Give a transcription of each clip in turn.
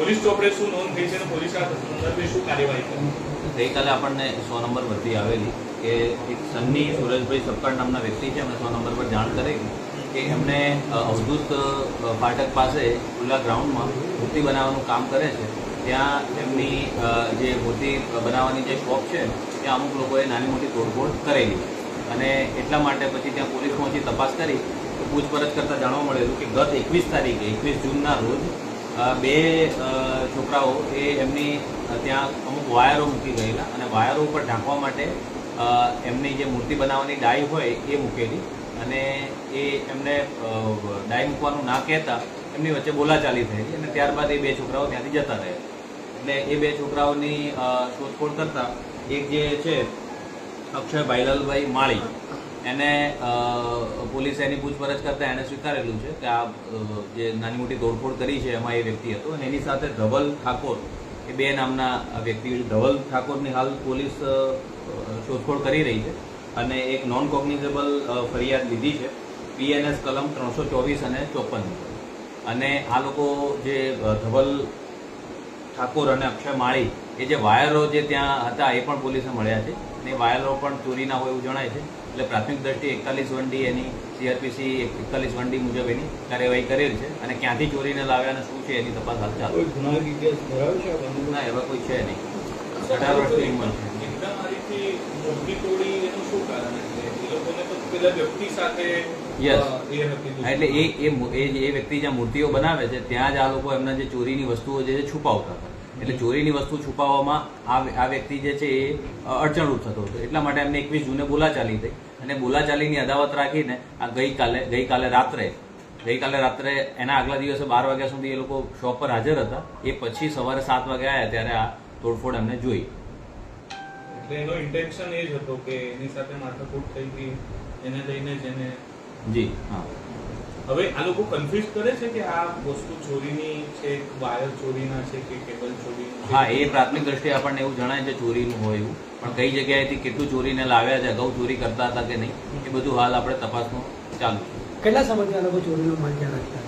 આપણે શું નોંધ થઈ છે અને પોલીસ સંદર્ભે શું કાર્યવાહી કરી? ગઈકાલે આપણને સો નંબર પરથી આવેલી કે એક સન્ની સુરજભાઈ સપકાળ નામના વ્યક્તિ છે, એમને સો નંબર પર જાણ કરેલી કે એમને અવધૂત ફાટક પાસે ખુલ્લા ગ્રાઉન્ડમાં મૂર્તિ બનાવવાનું કામ કરે છે. ત્યાં એમની જે મૂર્તિ બનાવવાની જે શોપ છે, ત્યાં અમુક લોકોએ નાની મોટી તોડફોડ કરેલી. અને એટલા માટે પછી ત્યાં પોલીસ પહોંચી તપાસ કરી. તો પૂછપરછ કરતાં જાણવા મળેલું કે ગત એકવીસ તારીખે, એકવીસ જૂનના રોજ બે છોકરાઓ એ એમની ત્યાં અમુક વાયરો મૂકી ગયેલા અને વાયરો ઉપર ઢાંકવા માટે એમની જે મૂર્તિ બનાવવાની ડાય હોય એ મૂકેલી અને એ એમને ડાય મૂકવાનું ના કહેતા એમની વચ્ચે બોલાચાલી થયેલી અને ત્યારબાદ એ બે છોકરાઓ ત્યાંથી જતા રહ્યા. એટલે એ બે છોકરાઓની શોધખોળ કરતા એક જે છે અક્ષય ભાઈલાલભાઈ માળી એને પોલીસે એની પૂછપરછ કરતા એણે સ્વીકારેલું છે કે આ જે નાની મોટી તોડફોડ કરી છે એમાં એ વ્યક્તિ હતો અને એની સાથે ધવલ ઠાકોર, એ બે નામના વ્યક્તિ ધવલ ઠાકોરની હાલ પોલીસ શોધખોળ કરી રહી છે અને એક નોન કોગ્નિઝેબલ ફરિયાદ લીધી છે. પીએનએસ કલમ ત્રણસો ચોવીસ અને ચોપન. અને આ લોકો જે ધવલ ઠાકોર અને અક્ષય માળી, એ જે વાયરો જે ત્યાં હતા એ પણ પોલીસને મળ્યા છે. અને વાયરો પણ ચોરીના હોય એવું જણાય છે. એટલે પ્રાથમિક દ્રષ્ટિએ એકતાલીસ વનડી એની સીઆરપીસી એકતાલીસ વનડી મુજબ એની કાર્યવાહી કરેલ છે અને ક્યાંથી ચોરીને લાવ્યા અને શું છે એની તપાસ હાલ ચાલુ? ના એવા કોઈ છે નહીં. અઢાર વર્ષની ઉંમર છે. તોડી એનું શું કારણ છે? એ લોકોને તો પેલા વ્યક્તિ સાથે એટલે એ એ એ વ્યક્તિ જ્યાં મૂર્તિઓ બનાવે છે ત્યાં જ આ લોકો એમના જે ચોરીની વસ્તુઓ જે છે છુપાવતા હતા. એટલે ચોરીની વસ્તુ છુપાવવામાં આ વ્યક્તિ જે છે એ અડચણરૂપ થતો હતો. એટલા માટે એમને એકવીસ જૂને બોલાચાલી થઈ. અને બોલાચાલીની અદાવત રાખીને આ ગઈકાલે ગઈકાલે રાત્રે ગઈકાલે રાત્રે એના આગલા દિવસે બાર વાગ્યા સુધી એ લોકો શોપ પર હાજર હતા. એ પછી સવારે સાત વાગે આવ્યા ત્યારે આ તોડફોડ એમને જોઈ. એટલે એનો ઇન્ટેન્શન એ જ હતો કે એની સાથે માથાકૂટ થઈ ગઈ. એને લઈને જ એને જી. હા. હવે આ લોકો કન્ફ્યુઝ કરે છે કે આ વસ્તુ ચોરીની છે વાયર ચોરીના છે કે કેબલ ચોરીનું હા એ પ્રાથમિક દ્રષ્ટિએ આપણને એવું જણાય છે ચોરીનું હોય એવું. પણ કઈ જગ્યાએથી કેટલું ચોરીને લાવ્યા છે અગાઉ ચોરી કરતા હતા કે નહીં એ બધું હાલ આપણે તપાસનું ચાલુ કેટલા સમયથી આ લોકો ચોરીનો માલ ત્યાં રાખતા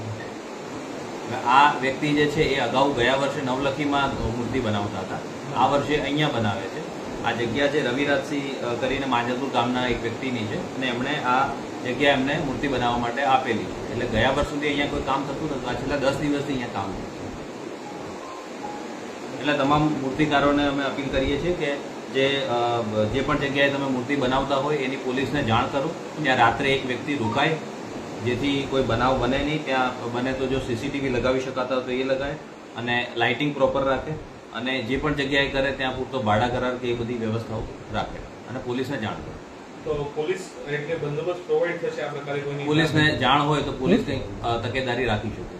આ વ્યક્તિ જે છે એ અગાઉ ગયા વર્ષે નવલખીમાં મૂર્તિ બનાવતા હતા. આ વર્ષે અહીંયા બનાવે છે. આ જગ્યા છે રવિરાજસિંહ કરીને માંજલપુર ગામના એક વ્યક્તિની છે અને એમણે આ જગ્યા એમને મૂર્તિ બનાવવા માટે આપેલી એટલે ગયા વર્ષ સુધી અહીંયા કોઈ કામ થતું નતું આ છેલ્લા દસ દિવસથી અહીંયા કામ થયું એટલે તમામ મૂર્તિકારોને અમે અપીલ કરીએ છીએ કે જે જે પણ જગ્યાએ તમે મૂર્તિ બનાવતા હોય એની પોલીસને જાણ કરો. ત્યાં રાત્રે એક વ્યક્તિ રોકાય. જેથી કોઈ બનાવ બને નહીં. ત્યાં બને તો જો સીસીટીવી લગાવી શકાતા તો એ લગાવે અને લાઇટિંગ પ્રોપર રાખે. અને જે પણ જગ્યાએ કરે ત્યાં પૂરતો ભાડા કરાર કે એ બધી વ્યવસ્થાઓ રાખે. અને પોલીસને જાણ કરે. તો પોલીસ એટલે બંદોબસ્ત પ્રોવાઈડ થશે આ પ્રકારે કોઈની પોલીસને જાણ હોય તો પોલીસની તકેદારી રાખી શકે.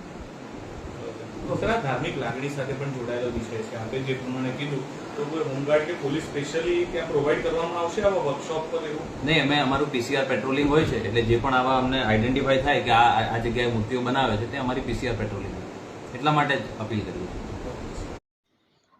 સર ધાર્મિક લાગણી સાથે પણ જોડાયેલો વિષય છે. આપણે જે પ્રમાણે કીધું તો કોઈ હોમગાર્ડ કે પોલીસ સ્પેશિયલી ત્યાં પ્રોવાઈડ કરવામાં આવશે આવા વર્કશોપ પર એવું? નહીં અમે અમારું પીસીઆર પેટ્રોલિંગ હોય છે એટલે જે પણ આવા અમને આઈડેન્ટિફાઈ થાય કે આ આ જગ્યાએ મૂર્તિઓ બનાવે છે તે અમારી પીસીઆર પેટ્રોલિંગ એટલા માટે જ અપીલ કરી. છે